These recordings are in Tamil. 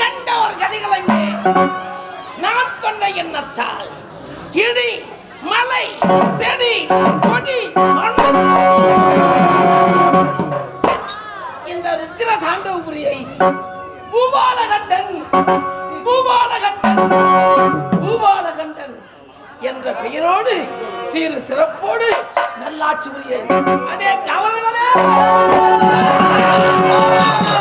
கண்டவர் கதிகளைங்கே நான் கொண்ட எண்ணத்தால். இடி மலை செடி கொடி இந்த ருத்திர தாண்டவபுரியை பூபாலகண்டன் பூபாலகண்டன் பூபாலகண்டன் என்ற பெயரோடு சீரு சிறப்போடு நல்லாட்சி புரிய. அடே கவலைகளே கவலைகளே!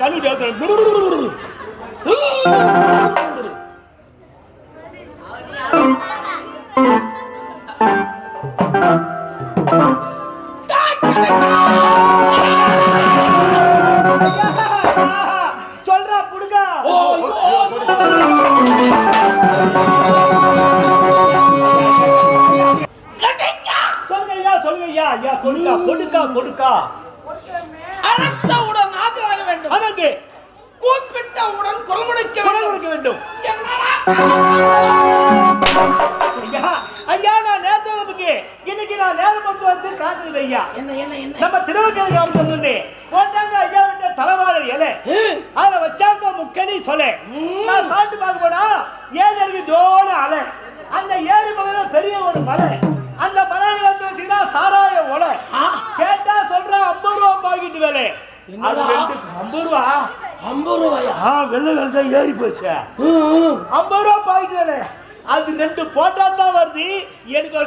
கண்ணு கொடுக்கா கொடுக்கா. அழைத்தவுடன் ஆஜராக வேண்டும். ஆமாங்க கூப்பிட்டவுடன் குரல் கொடுக்க குரல் வேண்டும் கொடுக்க வேண்டும். என்னடா? ஐயா நான் நேரத்தை நமக்கு இன்னைக்கு நான் நேரம் பொறுத்து வந்து காட்டுறது ஐயா. என்ன என்ன என்ன? நம்ம திருவக்கரை கிராமத்து வந்து போட்டாங்க ஐயா விட்ட தலைவாழை இலை. அதுல வச்சாங்க முக்கணி சொலை. நான் பாட்டு பார்க்க போனா ஏழு அடிக்கு ஜோன அலை? அந்த ஏரி பகுதியில பெரிய ஒரு மலை. அந்த மலை வந்து வச்சுக்கிறா சாராய ஒலை ஆ. கேட்டா சொல்ற ஐம்பது ரூபா பாக்கெட் வேலை அது? ரெண்டு ஐம்பது ரூபா. ஐம்பது ரூபாயா? ஆ வெள்ளை தான் ஏறி போச்சு. ஐம்பது ரூபா பாக்கெட் வேலை அது ரெண்டு போட்டா தான் வருது. எனக்கு.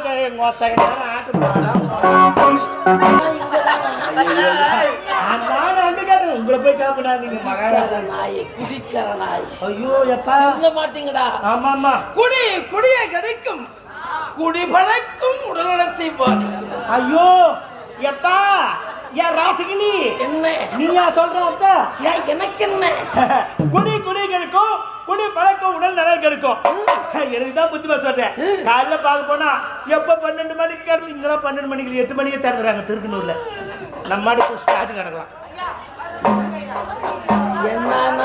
நான் அங்க கேட்டேன். உங்களை போய் கேப்பனா நீங்க மகாராஜா நாய் குடிக்கிற நாய். ஐயோ எப்பா. மாட்டீங்கடா. ஆமா ஆமா குடி குடிய கிடைக்கும். குடி பழக்கும் உடல்நலத்தை பாதிக்கும். ஐயோ எப்பா. என் ராசிகினி என்ன? நீயா சொல்ற அத்த? ஏன் எனக்கு என்ன குடி குடி கிடைக்கும் குடி பழக்கம் உடல் நலம் கிடைக்கும் எனக்கு தான் புத்திமா சொல்றேன். காலைல பார்க்க போனா எப்ப பன்னெண்டு மணிக்கு கிடக்கும் இங்கெல்லாம் பன்னெண்டு மணிக்கு எட்டு மணிக்கு திறந்துறாங்க திருக்கனூர்ல. நம்ம மாடு ஸ்டார்ட் கிடக்கலாம். என்ன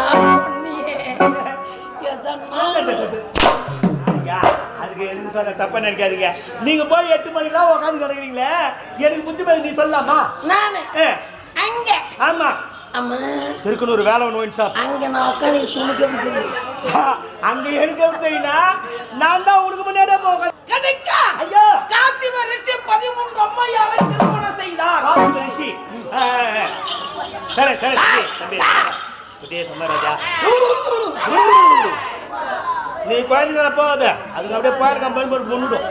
அதுக்கு எதுக்கு சொல்ற தப்பா நினைக்காதீங்க. நீங்க போய் எட்டு மணிக்கெல்லாம் உட்காந்து கிடக்குறீங்களே எனக்கு புத்திமதி நீ சொல்லலாமா நானு அங்க. ஆமா. அம்மா. திருக்கனூர் வேலை ஒன்று ஷாப் அங்க நான் உட்காந்து துணிக்க முடியும் அங்க எனக்கு எப்படி தெரியும்னா நான் தான் உனக்கு முன்னாடியே போக கிடைக்கா. ஐயா. காசி வருஷ பதிமூன்று அம்மையாரை திருமணம் செய்தார். பாருங்க ரிஷி. ஆ, ஆ, ஆ. சரி சரி சரி தம்பி குட்டியே சும்மாராஜா நீ குழந்தைங்கள போகாத? அதுக்கு அப்படியே பால் கம்பெனி போட்டு முன்னுடும்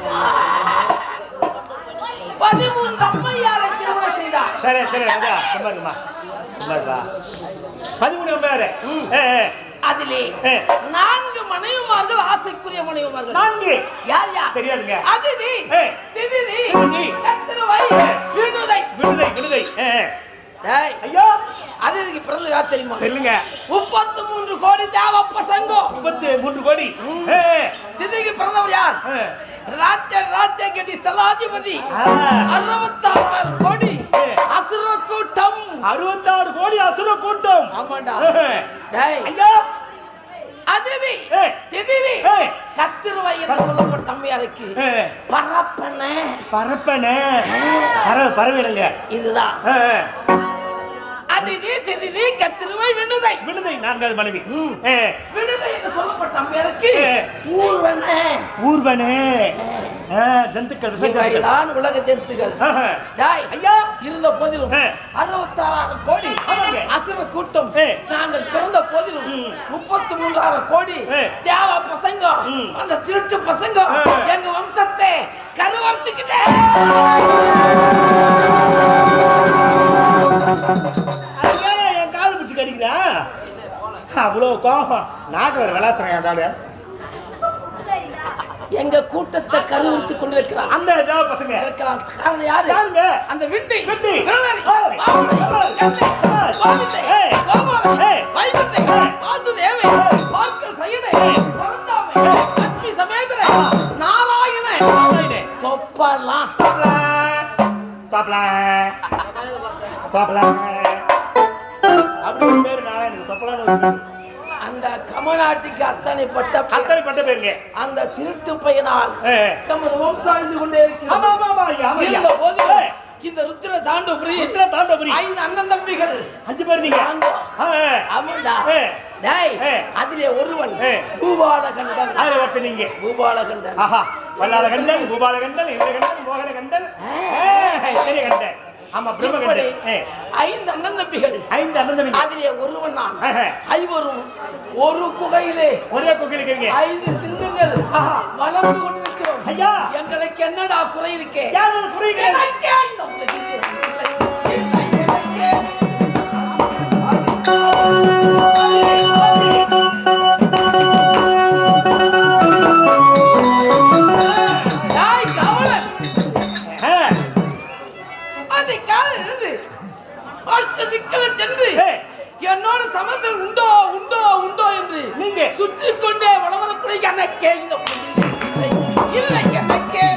பதிமூன்று அம்மையாரை திருமணம் செய்தார் சரி சரி ராஜா சும்மா இருக்குமா சும்மா இருக்கா பதிமூணு பேரு ஏ அதிலே. நான்கு மனைவிமார்கள் ஆசைக்குரிய மனைவிமார்கள். நான்கு. யார் யார்? தெரியாதுங்க. அதிதி. திதிதி. கத்திருவை விடுதை விடுதை. டேய். ஐயோ. அதிதிக்கு பிறந்த யார் தெரியுமா? சொல்லுங்க முப்பத்து மூன்று கோடி தேவப்ப முப்பத்து மூன்று கோடி. திதிக்கு பிறந்தவர் யார்? ஏ. ராஜ ராஜகடி சலாதிபதி. அறுபத்தாறாயிரம் கோடி. அசுர கூட்டம் அறுபத்தாறு கோடி அசுர கூட்டம் ஆமாண்டா ஐயா. அதிதி. திதிதி. கத்திருவை என்று சொல்லப்பட்ட அம்மையாருக்கு. பரப்பன. பரப்பனே. பறவை பறவைடுங்க இதுதான். அதிதி திதிதி கத்திருவை நான்காவது மனைவி. ஏ. விடுதை என்று சொல்லப்பட்ட அம்மையாருக்கு. ஊர்வன ஊர்வனே. ஆ, ஜந்துக்கள் விச ஜந்துக்கள் இவைதான் உலக ஜந்துகள் ஆஹா. டாய் ஐயா இருந்த போதிலும் ஆ. அறுபத்தாறாயிரம் கோடி ஆமாங்க. அசுர கூட்டம். நாங்கள் பிறந்த போதிலும் ம். முப்பத்தி மூன்றாயிரம் கோடி ஏ. தேவ பசங்க ம். அந்த திருட்டு பசங்க ஆ. எங்க வம்சத்தை கருவறுத்துக்கிட்டே அவ்வளோ கோபம். நாக்கு வேற விளாசுறேன் அதால எங்க கூட்டத்தை கருவறுத்து கொண்டிருக்கிறான் அந்த பசங்க. இருக்கலாம் காரணம் யாரு? யாருங்க? அந்த விண்டி. விண்டி. வாசுதேவை. பார்க்கல் சயனை. பரந்தாமை, ஆ. நாராயண. தொப்பலாம். தோப்ல தோப்ல தோப்ல அப்படி ஒரு பேரு தொப்பலான்னு பேரு. அந்த கமநாட்டிக்கு அத்தனை பட்ட. அத்தனை பட்ட பேருங்க. அந்த திருட்டு பையனால். நமது வம்சாழ்ந்து கொண்டே ஏய், இந்த ருத்ர தாண்டபுரி உத்திர தாண்டவபுரி ஐந்து அண்ணன் தம்பிகள். அஞ்சு பேர் நீங்க. ஆமாண்டா. டேய். அதிலே ஒருவன். பூபாலகண்டன். அதுல ஒருத்தர் நீங்க. பூபாலகண்டன். ஆஹா வல்லாளகண்டன் பூபாலகண்டன் இந்திரகண்டன் மோகனகண்டன். கண்டன் ஆமா ஐந்து அண்ணன் தம்பிகள் ஐந்து அண்ணன் அதிலே ஒருவன் நான். ஐவரும் ஒரு குகையிலே. ஒரே குக்கிலிக்கிறீங்க ஐந்து சிங்கங்கள். வளர்ந்து கொண்டிருக்கிறோம். ஐயா. எங்களுக்கு என்னடா குறை இருக்கே? யாரும் சமசல் உண்டோ உண்டோ உண்டோ என்று நீங்க. சுற்றி கொண்டே வளவரக்கூடிய எனக்கே இந்த இல்லை எனக்கே.